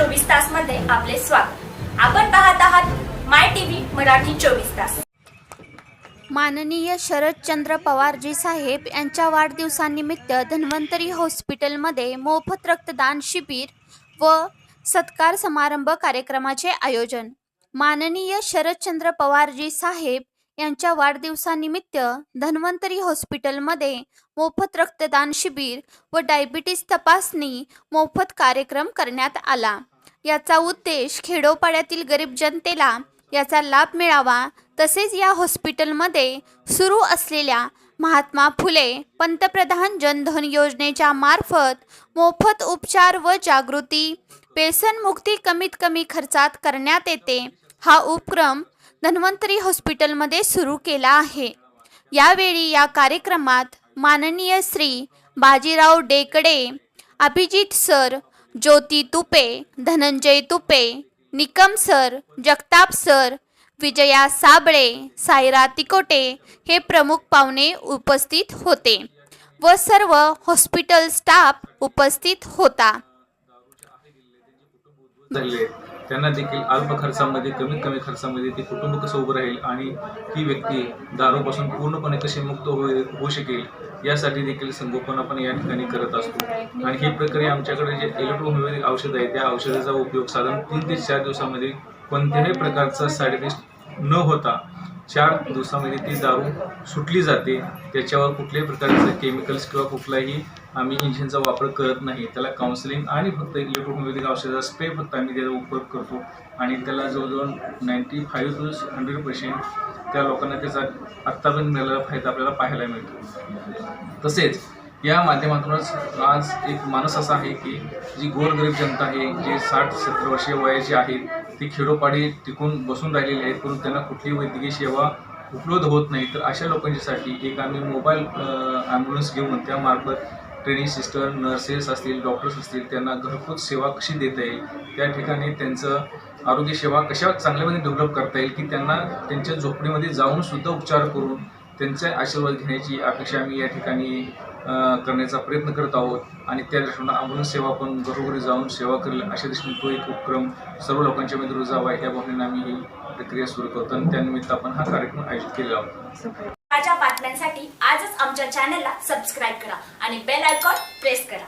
आपले स्वागत. आपण पाहत आहात माय टीव्ही मराठी चोवीस तास. माननीय शरदचंद्र पवारजी साहेब यांच्या वाढदिवसानिमित्त धन्वंतरी हॉस्पिटलमध्ये मोफत रक्तदान शिबिर व सत्कार समारंभ कार्यक्रमाचे आयोजन. माननीय शरदचंद्र पवारजी साहेब यांच्या वाढदिवसानिमित्त धन्वंतरी हॉस्पिटलमध्ये मोफत रक्तदान शिबिर व डायबिटीस तपासणी मोफत कार्यक्रम करण्यात आला. याचा उद्देश खेडोपाड्यातील गरीब जनतेला याचा लाभ मिळावा. तसेच या हॉस्पिटलमध्ये सुरू असलेल्या महात्मा फुले पंतप्रधान जनधन योजनेच्या मार्फत मोफत उपचार व जागृती व्यसनमुक्ती कमीत कमी खर्चात करण्यात येते. हा उपक्रम धन्वंतरी हॉस्पिटलमध्ये सुरू केला आहे. यावेळी या कार्यक्रमात माननीय Shri Bajirao Dekde Abhijit sir Jyoti Tupe Dhananjay Tupe Nikam sir Jagtap sir Vijaya Sable Saira Tikote हे प्रमुख पाहुणे उपस्थित होते व सर्व हॉस्पिटल स्टाफ उपस्थित होता. त्यांना देखील अल्प खर्चामध्ये कमीत कमी खर्चामध्ये ते कुटुंब कसं उभं राहील आणि ती व्यक्ती दारूपासून पूर्णपणे कशी मुक्त होईल होऊ शकेल यासाठी देखील संगोपन आपण या ठिकाणी करत असतो. आणि ही प्रक्रिया आमच्याकडे जे इलेक्ट्रोहोमिओपॅथिक औषध आहे त्या औषधाचा उपयोग साधारण तीन ते चार दिवसामध्ये कोणत्याही प्रकारचा साईड इफेक्ट न होता चार दिवसामध्ये ती दारू सुटली जाते. त्याच्यावर कुठल्याही प्रकारचे केमिकल्स किंवा कुठलाही आम्ही इंजिनचा वापर करत नाही. त्याला काउन्सिलिंग आणि फक्त इलेक्ट्रोहोमिओपॅथिक औषधाचा स्प्रे फक्त आम्ही त्याचा उपयोग करतो. आणि त्याला जवळजवळ ninety five to hundred percent त्या लोकांना त्याचा आत्तापर्यंत मिळालेला फायदा आपल्याला पाहायला मिळतो. तसेच या माध्यमातूनच आज एक माणूस असा आहे की जी गोरगरीब जनता आहे जे साठ सत्तर वर्षीय वयाची आहेत ते खेडोपाडी टिकून बसून राहिलेले आहेत परंतु त्यांना कुठली वैद्यकीय सेवा उपलब्ध होत नाही. तर अशा लोकांच्यासाठी एक आम्ही मोबाईल ॲम्ब्युलन्स घेऊन त्यामार्फत ट्रेनिंग सिस्टर नर्सेस असतील डॉक्टर्स असतील त्यांना घरपोच सेवा कशी देता येईल? त्या ठिकाणी त्यांचं आरोग्य सेवा कशा चांगल्यामध्ये डेव्हलप करता येईल? की त्यांना त्यांच्या झोपडीमध्ये जाऊनसुद्धा उपचार करून त्यांचे आशीर्वाद घेण्याची अपेक्षा आम्ही या ठिकाणी करण्याचा प्रयत्न करत आहोत. आणि त्या दृष्टीनं ॲम्ब्युलन्स सेवा पण घरोघरी जाऊन सेवा करेल अशा दृष्टीने तो एक उपक्रम सर्व लोकांच्या मध्ये जावा या भावनेनं आम्ही ही प्रक्रिया सुरू करतो आणि त्यानिमित्त आपण हा कार्यक्रम आयोजित केलेला आहोत. ताज्या बातम्यांसाठी आजच आमच्या चॅनलला सबस्क्राईब करा आणि बेल आयकॉन प्रेस करा.